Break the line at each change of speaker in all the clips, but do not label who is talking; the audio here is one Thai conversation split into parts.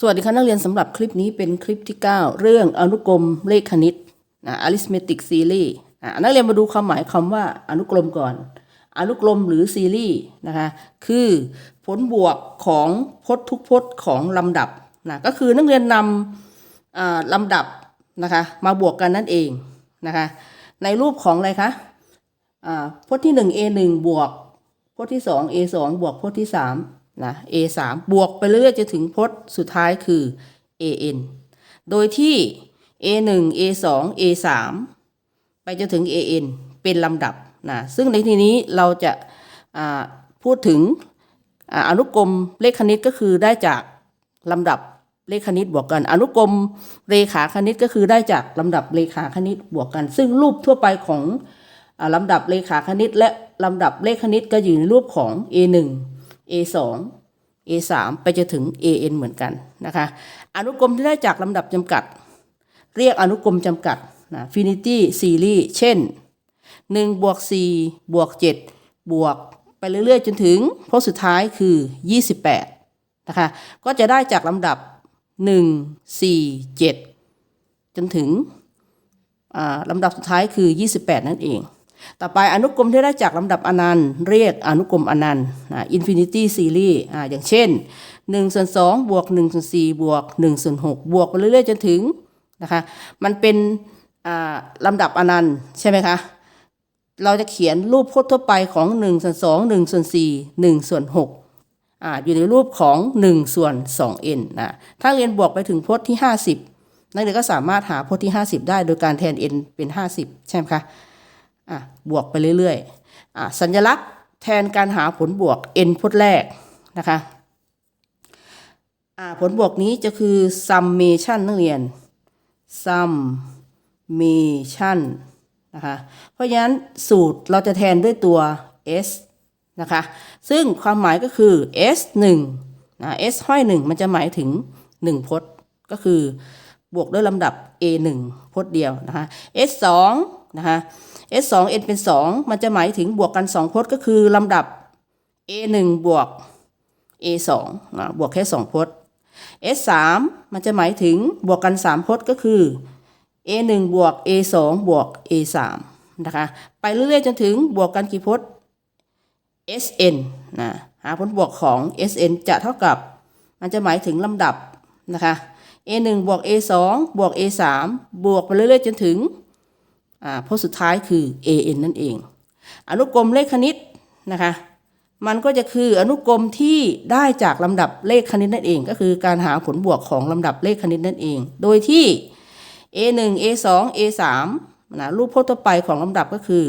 สวัสดีค่ะนักเรียนสำหรับคลิปนี้เป็นคลิปที่ 9 เรื่องอนุกรมเลขคณิตนะ arithmetic series อะนักเรียนมาดูความหมายคำว่าอนุกรมก่อน อนุกรมหรือซีรีส์นะคะคือผลบวกของพจน์ทุกพจน์ของลำดับนะก็คือนักเรียนนำลำดับนะคะมาบวกกันนั่นเองนะคะในรูปของอะไรคะอ่าพจน์ที่ 1 a 1บวกพจน์ที่ 2 a 2บวกพจน์ที่ 3 นะ a 3บวกไปเรื่อยจะถึงพจน์สุดท้ายคือ a n โดยที่ a 1 a 2 a 3ไปจนถึง a n เป็นลำดับนะซึ่งในที่นี้เราจะาพูดถึงออนุกรมเลขคณิตก็คือได้จากลำดับเลขคณิตบวกกัน อนุกรมเรขาคณิตก็คือได้จากลำดับเรขาคณิตบวกกัน ซึ่งรูปทั่วไปของอลำดับเลขาคณิตและลำดับเลขคณิตก็อยู่ในรูปของ A1 A2 A3 ไปจนถึง AN เหมือนกันนะคะอนุกรมที่ได้จากลำดับจำกัด เรียกอนุกรมจำกัดนะ Finity Series เช่น1บวก4บวก7บวกไปเรื่อยๆ จนถึงพจน์สุดท้ายคือ 28 นะคะ ก็จะได้จากลำดับ 1 4 7 จนถึงลำดับสุดท้ายคือ 28 นั่นเอง ต่อไปอนุกรมที่ได้จากลำดับอนันต์ เรียกอนุกรมอนันต์อ่า infinity series อ่าอย่างเช่น1ส่วน2บวก1ส่วน4บวก1ส่วน6บวกไปเรื่อยๆจนถึงนะคะมันเป็นลำดับอนันต์ใช่ไหมคะเราจะเขียนรูปพจน์ทั่วไปของ1ส่วน2 1ส่วน4 1ส่วน6อ่าอยู่ในรูปของ 1 ส่วน 2n นะถ้าเรียนบวกไปถึงพจน์ที่ 50 นักเรียนก็สามารถหาพจน์ที่ 50 ได้โดยการแทน n เป็น 50 ใช่ไหมคะ อะบวกไปเรื่อยๆอะสัญลักษณ์แทนการหาผลบวก n พจน์แรกนะคะอะผลบวกนี้จะคือ summation นักเรียน summation นะคะเพราะฉะนั้นสูตรเราจะแทนด้วยตัว s นะคะซึ่งความหมายก็คือ s 1นะ s ห้อย 1 มันจะหมายถึง 1 พจน์ก็คือบวกด้วยลำดับ a 1พจน์เดียวนะคะ s 2 นะคะ s 2 n เป็น 2 มันจะหมายถึงบวกกัน 2พจน์ก็คือลำดับ a 1บวก a 2นะบวกแค่ 2พจน์ s 3มันจะหมายถึงบวกกัน 3พจน์ก็คือ a 1บวก a 2บวก a 3นะคะ ไปเรื่อยๆจนถึงบวกกันกี่พจน์ sn นะหาผลบวกของ sn จะเท่ากับ มันจะหมายถึงลำดับนะคะ a 1บวก a 2บวก a 3บวกไปเรื่อยๆจนถึง พจน์สุดท้ายคือ an นั่นเอง อนุกรมเลขคณิตนะคะมันก็จะคืออนุกรมที่ได้จากลำดับเลขคณิตนั่นเอง ก็คือการหาผลบวกของลำดับเลขคณิตนั่นเอง โดยที่ a 1 a 2 a 3นะรูปพจน์ทั่วไปของลำดับก็คือ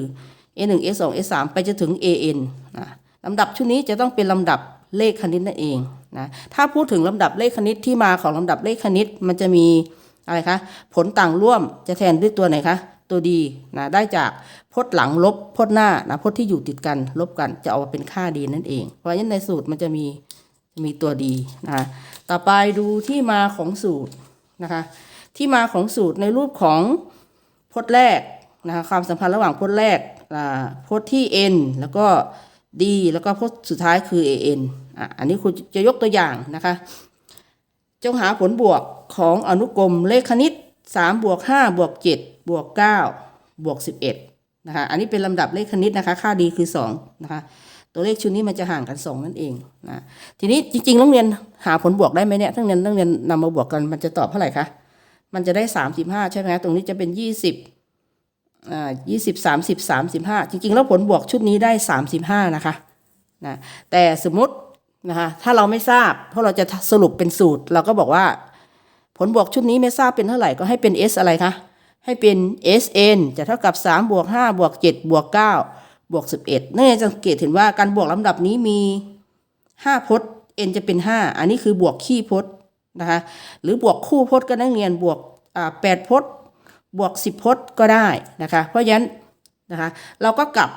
a 1 a 2 a 3ไปจนถึง an นะลำดับชุดนี้จะต้องเป็นลำดับเลขคณิตนั่นเองนะถ้าพูดถึงลำดับเลขคณิตที่มาของลำดับเลขคณิตมันจะมีอะไรคะผลต่างร่วมจะแทนด้วยตัวไหนคะ ตัวดีนะได้จากพจน์หลังลบพจน์หน้านะพจน์ที่อยู่ติดกันลบกันจะออกมาเป็นค่าดีนั่นเอง เพราะฉะนั้นในสูตรมันจะมีมีตัวดีนะต่อไปดูที่มาของสูตรนะคะที่มาของสูตรในรูปของพจน์แรกนะคะความสัมพันธ์ระหว่างพจน์แรกอ่าพจน์ที่ n แล้วก็ d แล้วก็พจน์สุดท้ายคือ an อะอันนี้ครูจะยกตัวอย่างนะคะ จงหาผลบวกของอนุกรมเลขคณิต 3บวก5บวก7บวก9บวก11นะคะอันนี้เป็นลำดับเลขคณิตนะคะ ค่าดีคือ2นะคะตัวเลขชุดนี้มันจะห่างกัน 2 นั่นเองนะทีนี้จริงๆต้องเรียนหาผลบวกได้ไหมเนี่ยทั้งเรียนต้องเรียนนำมาบวกกันมันจะตอบเท่าไหร่คะมันจะได้ 35 ใช่ไหมตรงนี้จะเป็น 20อ่า20 30 35 จริงๆ แล้วผลบวกชุดนี้ได้ 35 นะคะนะแต่สมมตินะคะถ้าเราไม่ทราบเพราะเราจะสรุปเป็นสูตร เราก็บอกว่า ผลบวกชุดนี้ไม่ทราบเป็นเท่าไหร่ก็ให้เป็น s อะไรคะให้เป็น sn จะเท่ากับ3บวก5บวก7บวก9บวก11นั่นจะสังเกตเห็นว่าการบวกลำดับนี้มี 5 พจน์ n จะเป็น 5 อันนี้คือบวกขี้พจน์นะคะหรือบวกคู่พจน์ก็ได้เรียนบวกอ่า8พจน์บวก 10 พจน์ก็ได้นะคะเพราะฉะนั้นนะคะเราก็กลับ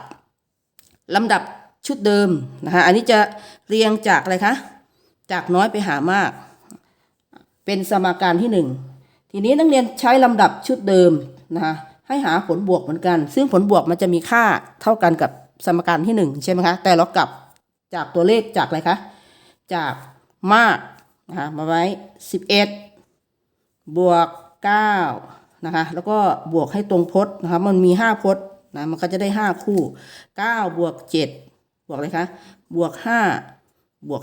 ลำดับชุดเดิมนะคะอันนี้จะเรียงจากอะไรคะจากน้อยไปหามาก เป็นสมการที่หนึ่งทีนี้นักเรียนใช้ลำดับชุดเดิมนะคะให้หาผลบวกเหมือนกัน ซึ่งผลบวกมันจะมีค่าเท่ากันกับสมการที่หนึ่งใช่ไหมคะ แต่เรากลับจากตัวเลขจากอะไรคะ จากมากนะคะมาไว้ 11 บวก 9 นะคะ แล้วก็บวกให้ตรงพจน์นะคะ มันมี 5 พจน์นะ มันก็จะได้ 5 คู่ 9 บวก 7 บวกอะไรคะ บวก 5 บวก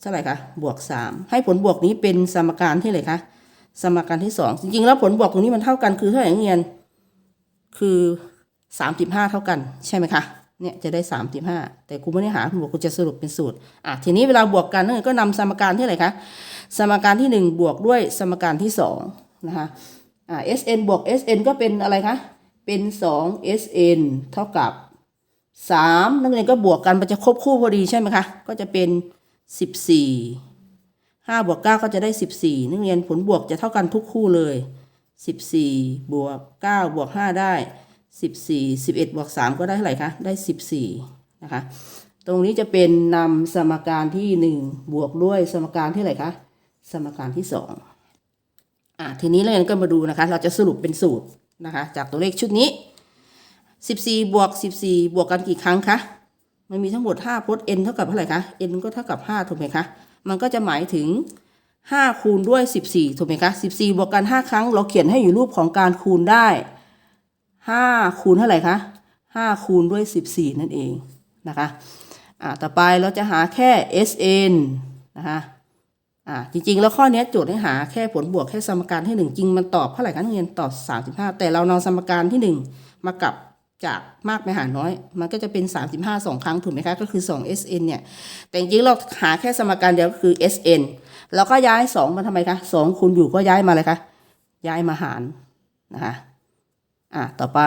เท่าไหร่คะบวก 3 ให้ผลบวกนี้เป็นสมการที่ไหนคะสมการที่ 2 จริงๆ แล้วผลบวกตรงนี้มันเท่ากันคือเท่าไหร่เรียน คือ 35 เท่ากันใช่ไหมคะเนี่ยจะได้ 35 แต่ครูไม่ได้หาคุณบอกครูจะสรุปเป็นสูตรอะทีนี้เวลาบวกกันนักเรียนก็นำสมการที่อะไรคะสมการที่ 1 บวกด้วยสมการที่2นะคะอ่า sn บวก sn ก็เป็นอะไรคะเป็น 2 sn เท่ากับ3นักเรียนก็บวกกันมันจะครบคู่พอดีใช่ไหมคะ ก็จะเป็น 14 5บวก9ก็จะได้ 14 นักเรียนผลบวกจะเท่ากันทุกคู่เลย 14 บวก 9 บวก 5 ได้ 14 11 บวก 3 ก็ได้เท่าไหร่คะ ได้ 14 นะคะ ตรงนี้จะเป็นนำสมการที่ 1 บวกด้วยสมการที่เท่าไหร่คะ สมการที่ 2อะทีนี้เราก็มาดูนะคะ เราจะสรุปเป็นสูตรนะคะ จากตัวเลขชุดนี้ 14 บวก 14 บวกกันกี่ครั้งคะ มันมีทั้งหมด5พจน์ n เท่ากับเท่าไหร่คะ n ก็เท่ากับ 5 ถูกไหมคะ มันก็จะหมายถึง 5 คูณด้วย 14 ถูกไหมคะ 14 บวกกัน 5 ครั้ง เราเขียนให้อยู่รูปของการคูณได้ 5 คูณเท่าไหร่คะ 5 คูณด้วย 14 นั่นเองนะคะอ่าต่อไปเราจะหาแค่ sn นะคะอ่าจริงๆ แล้วข้อนี้โจทย์ให้หาแค่ผลบวกแค่สมการที่ 1 จริงมันตอบเท่าไหร่คะนักเรียนตอบ 35 แต่เรานำสมการที่ 1 มากับ จากมากไปหาน้อย มันก็จะเป็น 35 2 ครั้งถูกไหมคะก็คือ 2 sn เนี่ย แต่จริงๆเราหาแค่สมการเดียวก็คือ sn แล้วก็ย้าย 2 มาทำไมคะ2คูณอยู่ก็ย้ายมาเลยคะย้ายมาหารนะคะอ่าต่อไป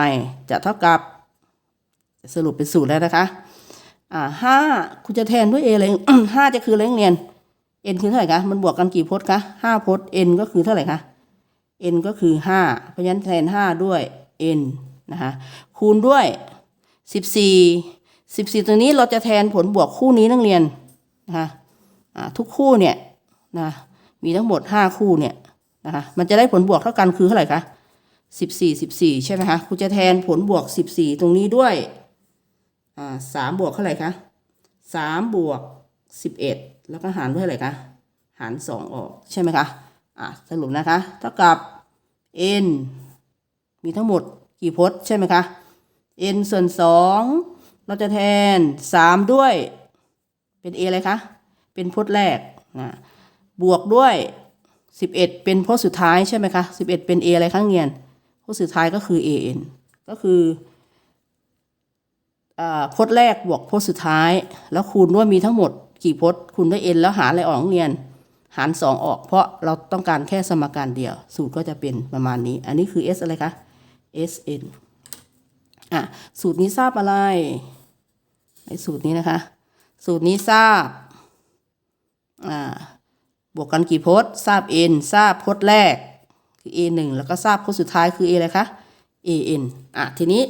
จะเท่ากับสรุปเป็นสูตรแล้วนะคะอ่าห้าคุณจะแทนด้วย a อะไรห้าจะคืออะไรนักเรียน n คือเท่าไหร่คะมันบวกกันกี่พจน์คะห้าพจน์ n ก็คือเท่าไหร่คะ n ก็คือห้าเพราะฉะนั้นแทนห้าด้วย n นะคะคูณด้วยสิบสี่สิบสี่ตรงนี้เราจะแทนผลบวกคู่นี้นักเรียนนะคะทุกคู่เนี่ยนะมีทั้งหมดห้าคู่เนี่ยนะคะมันจะได้ผลบวกเท่ากันคือเท่าไหร่คะสิบสี่สิบสี่ใช่ไหมคะคุณจะแทนผลบวกสิบสี่ตรงนี้ด้วยอ่าสามบวกเท่าไหร่คะสามบวกสิบเอ็ดแล้วก็หารด้วยอะไรคะหารสองออกใช่ไหมคะอ่าสรุปนะคะ เท่ากับ n มีทั้งหมด กี่พจน์ใช่ไหมคะ n ส่วนสองเราจะแทนสามด้วย เป็น a อะไรคะ เป็นพจน์แรกนะบวกด้วยสิบเป็นพจน์สุดท้ายใช่ไหมคะสิบเป็น a อะไรคะเงียนพจน์สุดท้ายก็คือ an ก็คืออพจน์แรกบวกพจน์สุดท้าย แล้วคูณด้วยมีทั้งหมดกี่พจน์คูณด้วย n แล้วหารอะไรออกเรียน หารสองออก เพราะเราต้องการแค่สมการเดียว สูตรก็จะเป็นประมาณนี้ อันนี้คือ s อะไรคะ sn อะสูตรนี้ทราบอะไรไอ้สูตรนี้นะคะ สูตรนี้ทราบอ่าบวกกันกี่พจน์ทราบ n ทราบพจน์แรกคือ a 1แล้วก็ทราบพจน์สุดท้ายคือ a อะไรคะ an อะทีนี้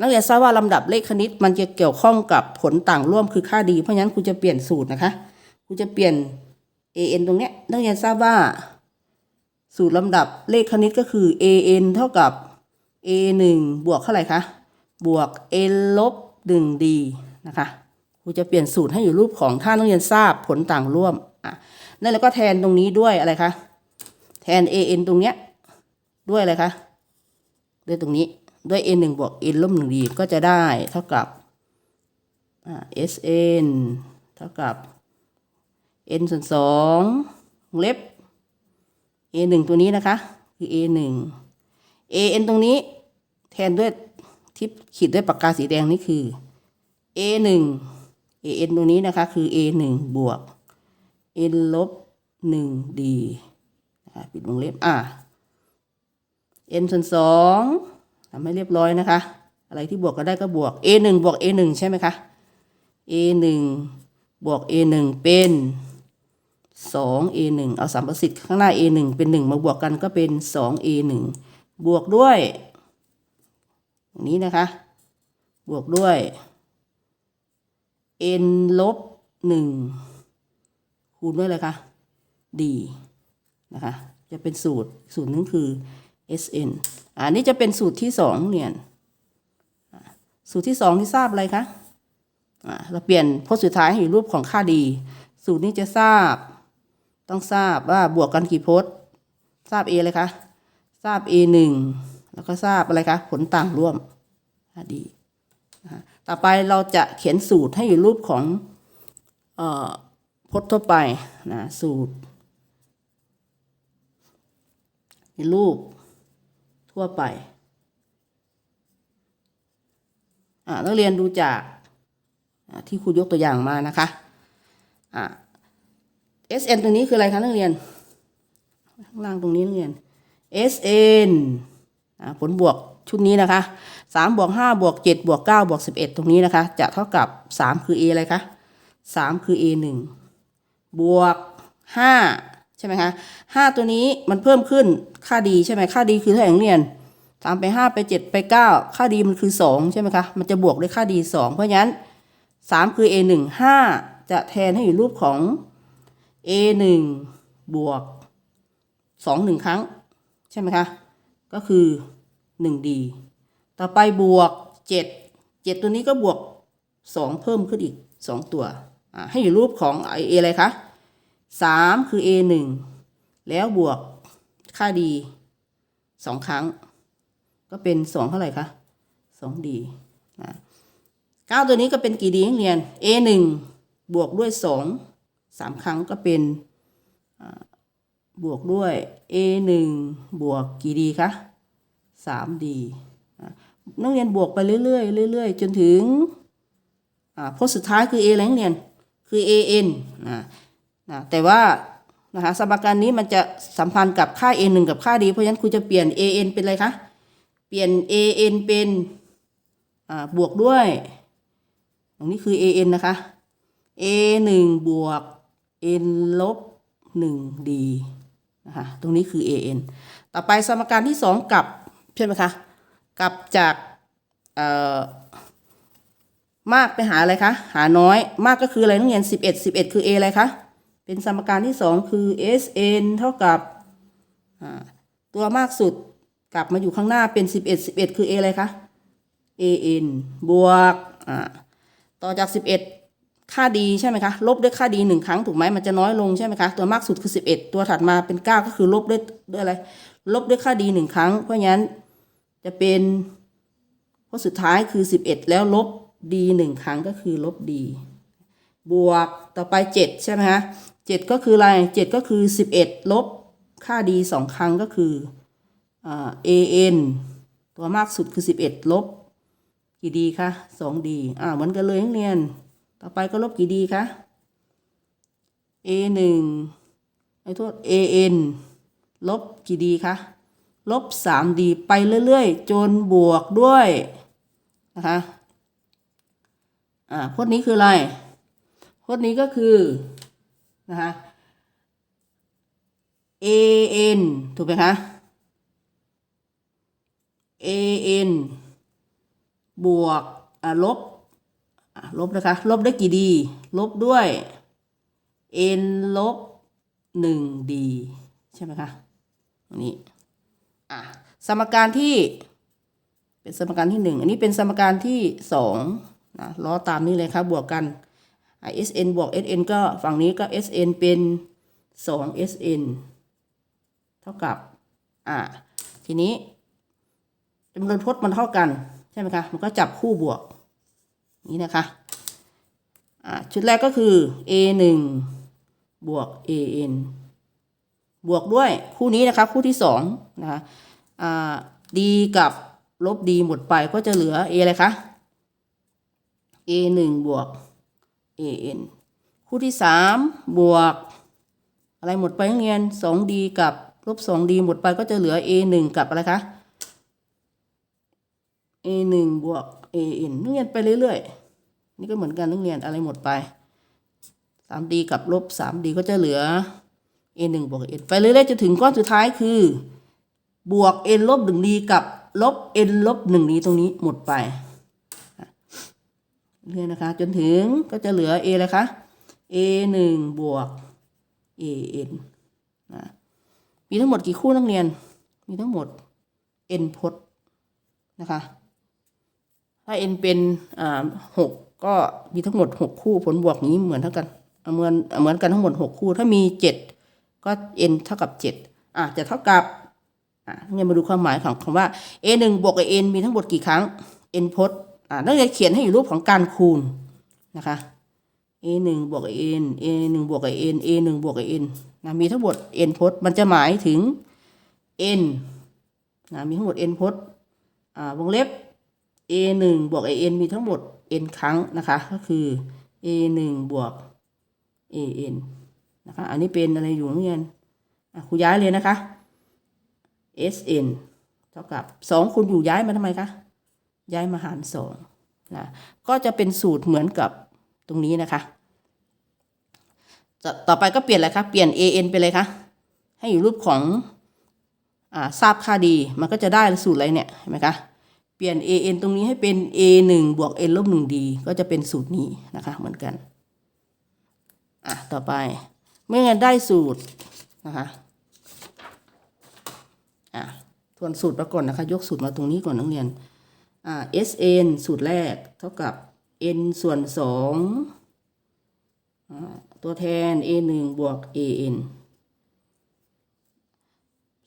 นักเรียนทราบว่าลำดับเลขคณิตมันจะเกี่ยวข้องกับผลต่างร่วมคือค่าดีเพราะฉะนั้นครูจะเปลี่ยนสูตรนะคะครูจะเปลี่ยน an ตรงเนี้ยนักเรียนทราบว่า สูตรลำดับเลขคณิตก็คือ an เท่ากับ a 1บวกเท่าไหร่คะ บวก n ลบ 1 d นะคะครูจะเปลี่ยนสูตรให้อยู่รูปของถ้านักเรียนทราบผลต่างร่วมอะนั่นแล้วก็แทนตรงนี้ด้วยอะไรคะ แทน an ตรงเนี้ยด้วยอะไรคะ ด้วยตรงนี้ด้วย n 1บวก n ลบ 1 d ก็จะได้เท่ากับอ่า sn เท่ากับ n ส่วนสองเล็บ a 1ตัวนี้นะคะ คือ a 1 an ตรงนี้แทนด้วยที่ขีดด้วยปากกาสีแดงนี่คือ a 1 an ตรงนี้นะคะคือ a 1บวก n ลบ 1 d ปิดวงเล็บอ่า n ส่วนสองทำให้เรียบร้อยนะคะ อะไรที่บวกก็ได้ก็บวก a 1บวก a 1ใช่ไหมคะ a 1บวก a 1เป็น2 a 1เอาสามประสิทธิ์ข้างหน้า a 1เป็น 1 มาบวกกันก็เป็น2 a 1 บวกด้วยอย่างนี้นะคะ บวกด้วย n ลบ1คูณด้วยอะไรคะ d นะคะ จะเป็นสูตรสูตรนึงคือ sn อันนี้จะเป็นสูตรที่สองเรียนอ่าสูตรที่สองที่ทราบอะไรคะเราเปลี่ยนพจน์สุดท้ายให้อยู่รูปของค่าดี สูตรนี้จะทราบ ต้องทราบว่าบวกกันกี่พจน์ ทราบ a เลยคะ ทราบ a หนึ่งแล้วก็ทราบอะไรคะผลต่างร่วมดีนะต่อไปเราจะเขียนสูตรให้อยู่รูปของออพจน์ทั่วไปนะสูตรในรูปทั่วไปนักเรียนดูจากที่ครูยกตัวอย่างมานะคะะ SN ตรงนี้คืออะไรคะนักเรียนข้างล่างตรงนี้นักเรียน SN ผลบวกชุดนี้นะคะ3บวก5บวก7บวก9บวก11 ตรงนี้นะคะ จะเท่ากับ 3 คือ A อะไรคะ 3 คือ A 1บวก 5 ใช่ไหมคะ5ตัวนี้มันเพิ่มขึ้นค่าดีใช่ไหมค่าดีคือเท่าไหร่เรียน3ไป 5 ไป 7 ไป 9 ค่าดีมันคือ 2 ใช่ไหมคะ มันจะบวกด้วยค่าดี 2 เพราะฉะนั้น 3 คือ A 1 5 จะแทนให้อยู่รูปของ a 1บวก 2 1 ครั้ง ใช่ไหมคะ ก็คือ 1d ต่อไปบวก 7 7 ตัวนี้ก็บวก 2 เพิ่มขึ้นอีก 2 ตัว ให้อยู่รูปของ a อะไรคะ 3 คือ a 1แล้วบวกค่าดี2ครั้ง ก็เป็น 2 เท่าไหร่คะ 2d นะ9ตัวนี้ก็เป็นกี่ดีนักเรียน a 1บวกด้วย2สามครั้งก็เป็น บวกด้วย a หนึ่งบวกกี่ดีคะสามดีนักเรียนบวกไปเรื่อยๆเรื่อยๆ จนถึงอ่าพจน์สุดท้ายคือ a อะไรนักเรียนคือ a n นะนะแต่ว่านะคะสมการนี้มันจะสัมพันธ์กับค่า a 1กับค่าดีเพราะฉะนั้นครูจะเปลี่ยน a n เป็นอะไรคะเปลี่ยน a n เป็นอ่าบวกด้วยตรงนี้คือ a n นะคะ a 1บวก n ลบ 1 d นะคะตรงนี้คือ a n ต่อไปสมการที่ 2กลับใช่ไหมคะกลับจากเอ่อมากไปหาอะไรคะหาน้อยมากก็คืออะไรนักเรียน11 11 คือ a อะไรคะเป็นสมการที่ 2 คือ s n เท่ากับตัวมากสุดกลับมาอยู่ข้างหน้าเป็น 11 11 คือ a อะไรคะ a n บวกต่อจาก 11 ค่าดีใช่ไหมคะ ลบด้วยค่าดีหนึ่งครั้งถูกไหมมันจะน้อยลงใช่ไหมคะ ตัวมากสุดคือ11ตัวถัดมาเป็น9ก็คือลบด้วยด้วยอะไร ลบด้วยค่าดีหนึ่งครั้ง เพราะงั้นจะเป็นพจน์สุดท้ายคือ11แล้วลบดีหนึ่งครั้งก็คือลบดีบวกต่อไป7ใช่ไหมคะ7ก็คืออะไร7ก็คือ11ลบค่าดีสองครั้งก็คืออ่า an ตัวมากสุดคือ11ลบกี่ดีคะ2ดีอ่าเหมือนกันเลยนักเรียน ต่อไปก็ลบกี่ดีคะ a หนึ่งไอ้โทษ a n ลบกี่ดีคะ ลบสามดีไปเรื่อยๆ จนบวกด้วย นะคะ อ่าพจน์นี้คืออะไรพจน์นี้ก็คือ นะคะ a n ถูกไหมคะ a n บวกอ่าลบ ลบนะคะ ลบได้กี่ดี ลบด้วย n ลบหนึ่งดีใช่ไหมคะตรงนี้อะสมการที่เป็นสมการที่หนึ่งอันนี้เป็นสมการที่สองนะล้อตามนี้เลยครับบวกกัน sn บวก sn ก็ฝั่งนี้ก็ sn เป็นสอง sn เท่ากับอะทีนี้จำนวนพจน์มันเท่ากัน ใช่ไหมคะ มันก็จับคู่บวก นี้นะคะอ่าชุดแรกก็คือ a 1บวก a n บวกด้วยคู่นี้นะคะคู่ที่สองนะคะอ่า d กับลบ d หมดไปก็จะเหลือ a อะไรคะ a 1บวก a n คู่ที่สามบวก อะไรหมดไปนักเรียน 2d กับลบ 2d หมดไปก็จะเหลือ a 1กับอะไรคะ a 1บวก a n นักเรียนไปเรื่อยๆ นี่ก็เหมือนกันนักเรียนอะไรหมดไป 3d กับลบ 3d ก็จะเหลือ a 1บวก n ไปเรื่อยๆจะถึงก้อนสุดท้ายคือบวก n ลบ 1d กับลบ n ลบ 1d ตรงนี้หมดไปเรื่อยนะคะจนถึงก็จะเหลือ a อะไรคะ a 1บวก a n นะมีทั้งหมดกี่คู่นักเรียน มีทั้งหมด n พจน์นะคะ ถ้า n เป็นอ่าหกก็มีทั้งหมดหกคู่ผลบวกนี้เหมือนเท่ากันเหมือนเหมือนกันทั้งหมดหกคู่ ถ้ามีเจ็ดก็ n เท่ากับ7อะจะเท่ากับอะเรียนมาดูความหมายของคำว่า a 1บวกกับ n มีทั้งหมดกี่ครั้ง n พจน์อะนักเรียนเขียนให้อยู่รูปของการคูณนะคะ a 1บวกกับ n a 1บวกกับ n a 1บวกกับ n นะมีทั้งหมด n พจน์มันจะหมายถึง n นะมีทั้งหมด n พจน์อ่าวงเล็บ a 1บวก a n มีทั้งหมด n ครั้งนะคะ ก็คือ a 1บวก a n นะคะ อันนี้เป็นอะไรอยู่นักเรียนครูย้ายเลยนะคะ s n เท่ากับสองคุณอยู่ย้ายมาทำไมคะย้ายมาหารสองนะก็จะเป็นสูตรเหมือนกับตรงนี้นะคะ ต่อไปก็เปลี่ยนอะไรคะเปลี่ยน a n ไปเลยคะให้อยู่รูปของอทราบค่าดีมันก็จะได้สูตรอะไรเนี่ยเห็นไหมคะ เปลี่ยน a n ตรงนี้ให้เป็น a 1บวก n ลบ 1 d ก็จะเป็นสูตรนี้นะคะเหมือนกัน อะ ต่อไป เมื่อได้สูตรนะคะอะทวนสูตรมาก่อนนะคะ ยกสูตรมาตรงนี้ก่อนนักเรียนอ่า SN สูตรแรกเท่ากับ n ส่วน2อ่าตัวแทน a 1บวก an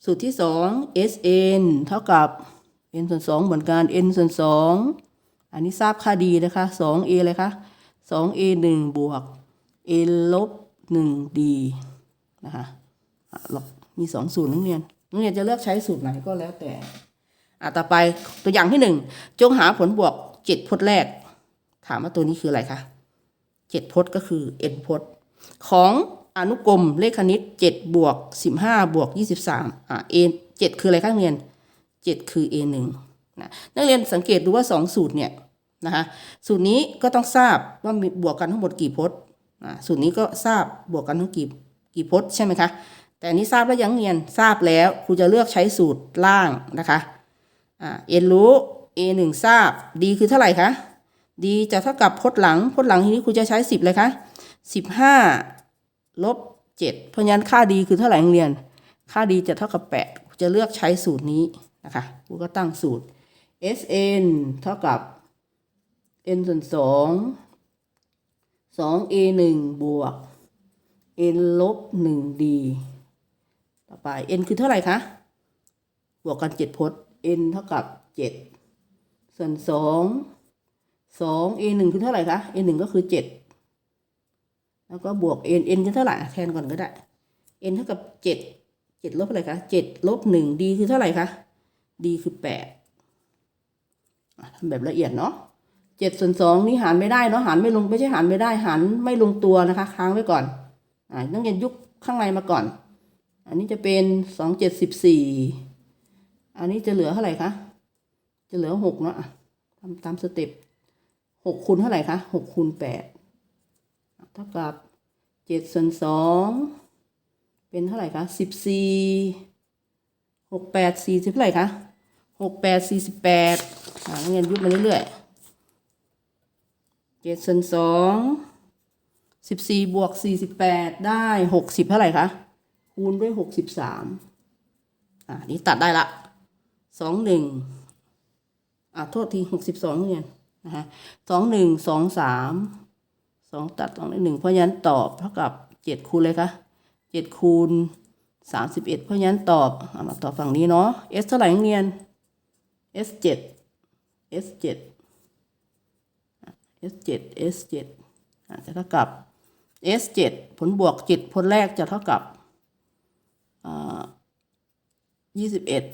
สูตรที่ 2 Sn เท่ากับ n ส่วน2เหมือนกัน n ส่วน2อันนี้ทราบค่าดีนะคะ 2a เลยคะ 2a 1บวก n ลบ 1d นะคะอะลองมี2สูตรนักเรียนนักเรียนจะเลือกใช้สูตรไหนก็แล้วแต่อะต่อไปตัวอย่างที่หนึ่งจงหาผลบวกเจ็ดพจน์แรก ถามว่าตัวนี้คืออะไรคะเจ็ดพจน์ก็คือ n พจน์ ของอนุกรมเลขคณิตเจ็ดบวกสิบห้าบวกยี่สิบสามอะ a เจ็ดคืออะไรคะนักเรียน เจ็ดคือ a หนึ่งนะนักเรียนสังเกตดูว่าสองสูตรเนี่ยนะคะสูตรนี้ก็ต้องทราบว่ามีบวกกันทั้งหมดกี่พจน์สูตรนี้ก็ทราบบวกกันทั้งกี่กี่พจน์ใช่ไหมคะแต่นี้ทราบแล้วยังเรียนทราบแล้วครูจะเลือกใช้สูตรล่างนะคะเอ็นรู้ a หนึ่งทราบ d คือเท่าไหร่คะ d จะเท่ากับพจน์หลังพจน์หลังทีนี้ครูจะใช้สิบเลยคะสิบห้าลบเจ็ดเพราะงั้นค่า d คือเท่าไหร่นักเรียน ค่า d จะเท่ากับแปดครูจะเลือกใช้สูตรนี้ นะคะครูก็ตั้งสูตร sn เท่ากับ n ส่วนสองสอง a หนึ่งบวก n ลบหนึ่ง d ต่อไป n คือเท่าไหร่คะ บวกกันเจ็ดพจน์ n เท่ากับเจ็ดส่วนสองสอง a หนึ่งคือเท่าไหร่คะ a หนึ่งก็คือเจ็ดแล้วก็บวก n n คือเท่าไหร่แทนก่อนก็ได้ n เท่ากับเจ็ดเจ็ดลบอะไรคะเจ็ดลบหนึ่ง d คือเท่าไหร่คะ d คือแปดอะทำแบบละเอียดเนาะเจ็ดส่วนสองนี่หารไม่ได้เนาะหารไม่ลงไม่ใช่หารไม่ได้หารไม่ลงตัวนะคะ ค้างไว้ก่อนอ่าต้องเรียนยุคข้างในมาก่อน อันนี้จะเป็นสองเจ็ดสิบสี่อันนี้จะเหลือเท่าไหร่คะจะเหลือหกเนาะอะทำตามสเต็ปหกคูณเท่าไหร่คะหกคูณแปดเท่ากับเจ็ดส่วนสองเป็นเท่าไหร่คะสิบสี่หกแปดสี่สิบเท่าไหร่คะ หกแปดสี่สิบแปดอ่าเงินยุบมาเรื่อยๆเจ็ดส่วนสองสิบสี่บวกสี่สิบแปดได้หกสิบเท่าไหร่คะ คูณด้วยหกสิบสามอ่านี่ตัดได้ละสองหนึ่งอ่าโทษทีหกสิบสองเนี่ยนะคะสองหนึ่งสองสามสองตัดสองหนึ่งเพราะฉะนั้นตอบเท่ากับเจ็ดคูณเลยคะเจ็ดคูณสามสิบเอ็ดเพราะฉะนั้นตอบเอามาตอบฝั่งนี้เนาะ s เท่าไหร่เรียน s เจ็ด s เจ็ด s เจ็ด s เจ็ดอ่าจะเท่ากับ s เจ็ดผลบวกเจ็ดผลแรกจะเท่ากับอ่ายี่สิบเอ็ด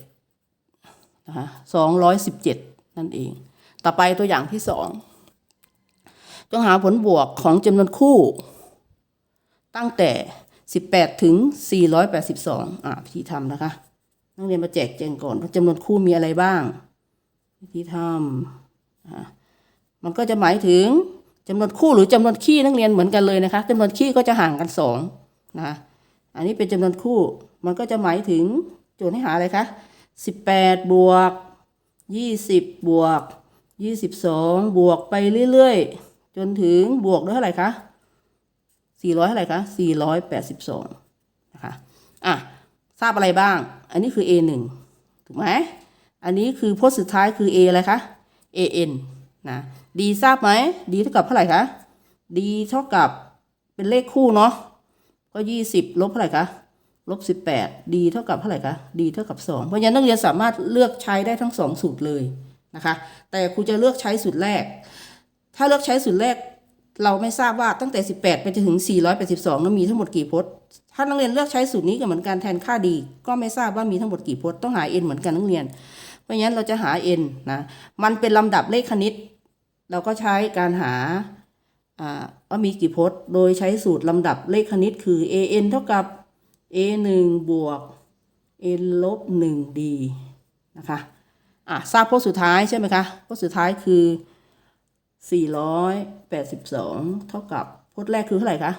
นะคะสองร้อยสิบเจ็ดนั่นเอง ต่อไปตัวอย่างที่สองต้องหาผลบวกของจำนวนคู่ ตั้งแต่สิบแปดถึงสี่ร้อยแปดสิบสองอ่าวิธีทำนะคะ นักเรียนมาแจกแจงก่อนว่าจำนวนคู่มีอะไรบ้างวิธีทำมันก็จะหมายถึงจำนวนคู่หรือจำนวนขี้นักเรียนเหมือนกันเลยนะคะจำนวนขี้ก็จะห่างกันสองนะคะอันนี้เป็นจำนวนคู่ มันก็จะหมายถึงโจทย์ให้หาอะไรคะสิบแปดบวกยี่สิบบวกยี่สิบสองบวกไปเรื่อยๆ จนถึงบวกด้วยเท่าไหร่คะสี่ร้อยเท่าไหร่คะสี่ร้อยแปดสิบสองนะคะอะ ทราบอะไรบ้าง อันนี้คือ a หนึ่งถูกไหม อันนี้คือพจน์สุดท้ายคือ a อะไรคะ a n นะ d ทราบไหม d เท่ากับเท่าไหร่คะ d เท่ากับเป็นเลขคู่เนาะ ก็ยี่สิบลบเท่าไหร่คะลบสิบแปด d เท่ากับเท่าไหร่คะ d เท่ากับสองเพราะฉะนั้นนักเรียนสามารถเลือกใช้ได้ทั้งสองสูตรเลยนะคะ แต่ครูจะเลือกใช้สูตรแรก ถ้าเลือกใช้สูตรแรก เราไม่ทราบว่าตั้งแต่ 18 ไปจนถึง 482นั้นมีทั้งหมดกี่พจน์ ถ้านักเรียนเลือกใช้สูตรนี้ก็เหมือนกันแทนค่าดี ก็ไม่ทราบว่ามีทั้งหมดกี่พจน์ต้องหา n เหมือนกันนักเรียน เพราะงั้นเราจะหา n นะ มันเป็นลำดับเลขคณิต เราก็ใช้การหาอ่าว่ามีกี่พจน์ โดยใช้สูตรลำดับเลขคณิตคือ an เท่ากับ a 1บวก n ลบ 1 d นะคะ อะทราบพจน์สุดท้ายใช่ไหมคะ พจน์สุดท้ายคือ 482 เท่ากับพจน์แรกคือเท่าไหร่คะ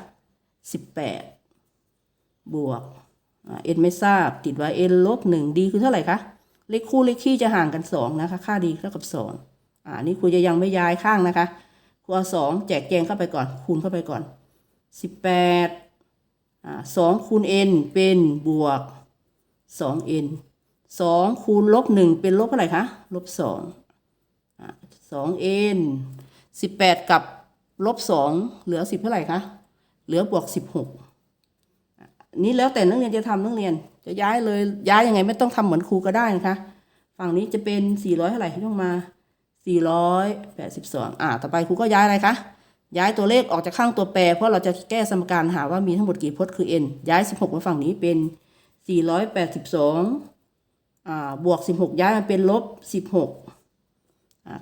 18 บวกอ่า n ไม่ทราบติดไว้ n ลบ1 d คือเท่าไหร่คะ เลขคู่เลขคี่จะห่างกัน 2 นะคะ ค่า d เท่ากับ 2 อ่า นี่ครูจะยังไม่ย้ายข้างนะคะครูเอา2แจกแจงเข้าไปก่อน คูณเข้าไปก่อน 18อ่า2คูณ n เป็นบวก 2n 2คูณลบ1เป็นลบเท่าไหร่คะ ลบ2อ่า 2n 18กับลบ2เหลือ10เท่าไหร่คะเหลือบวก16อะนี่แล้วแต่นักเรียนจะทำนักเรียน จะย้ายเลยย้ายยังไงไม่ต้องทำเหมือนครูก็ได้นะคะ ฝั่งนี้จะเป็น400เท่าไหร่ที่ต้องมา482อ่าต่อไปครูก็ย้ายอะไรคะย้ายตัวเลขออกจากข้างตัวแปร เพราะเราจะแก้สมการหาว่ามีทั้งหมดกี่พจน์คือ n ย้าย 16มาฝั่งนี้เป็น 482อ่าบวก 16 ย้ายมาเป็นลบ 16อ่า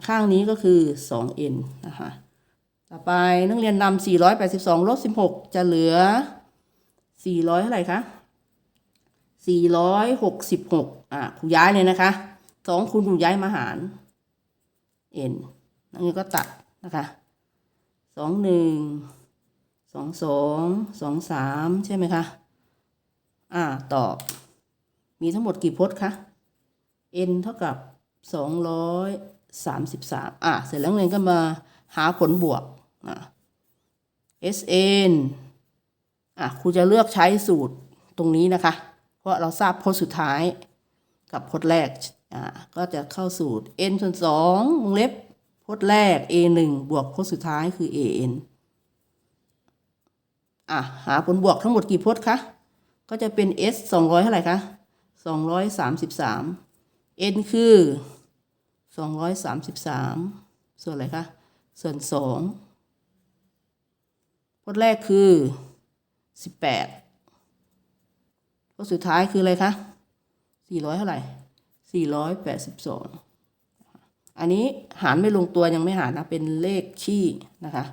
ข้างนี้ก็คือ 2n นะคะ ต่อไปนักเรียนนำ482 ลบ 16 จะเหลือ 400 เท่าไหร่คะ 466 อ่าครูย้ายเลยนะคะ 2คูณคูย้ายมาหาร n นักเรียนก็ตัดนะคะสองหนึ่งสองสองสองสามใช่ไหมคะ อ่า ตอบ มีทั้งหมดกี่พจน์คะ n เท่ากับสองร้อย สามสิบสามอ่าเสร็จแล้วนักเรียนก็มาหาผลบวกอ่า sn อะครูจะเลือกใช้สูตรตรงนี้นะคะ เพราะเราทราบพจน์สุดท้ายกับพจน์แรก อ่าก็จะเข้าสูตร n ส่วนสองวงเล็บพจน์แรก a 1บวกพจน์สุดท้ายคือ an อะ หาผลบวกทั้งหมดกี่พจน์คะ ก็จะเป็น s 200เท่าไหร่คะ233 n คือ 233 ส่วนอะไรคะ ส่วน2พจน์แรกคือ 18พจน์สุดท้ายคืออะไรคะ 400 เท่าไหร่482 อันนี้หารไม่ลงตัวยังไม่หารนะ เป็นเลขขี้นะคะ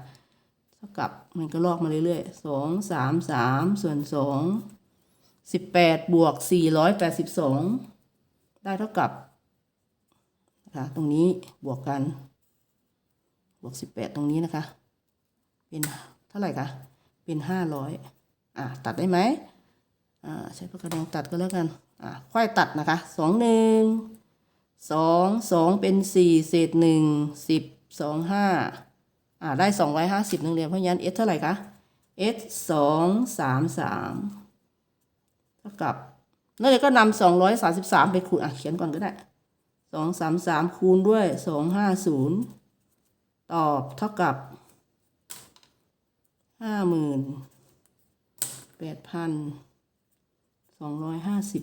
เท่ากับมันก็ลอกมาเรื่อยๆสองสามสามส่วนสองสิบแปดบวกสี่ร้อยแปดสิบสองได้เท่ากับ นะคะตรงนี้บวกกัน บวกสิบแปดตรงนี้นะคะ เป็นเท่าไหร่คะ เป็นห้าร้อยอะตัดได้ไหมอ่าใช้ปากกาแดงตัดก็แล้วกันอะค่อยตัดนะคะสองหนึ่งสองสองเป็นสี่เศษหนึ่งสิบสองห้าอ่าได้สองร้อยห้าสิบนักเรียนเพราะงั้น s เท่าไหร่คะ s สองสามสามเท่ากับนักเรียนก็นำสองร้อยสามสิบสามไปคูณอะเขียนก่อนก็ได้ สองสามสามคูณด้วยสองห้าศูนย์ตอบเท่ากับห้าหมื่นแปดพันสองร้อยห้าสิบ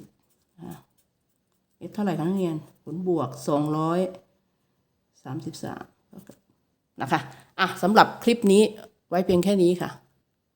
เอสเท่าไหร่คะนักเรียน ผลบวกสองร้อยสามสิบสามนะคะ อะสำหรับคลิปนี้ไว้เพียงแค่นี้ค่ะ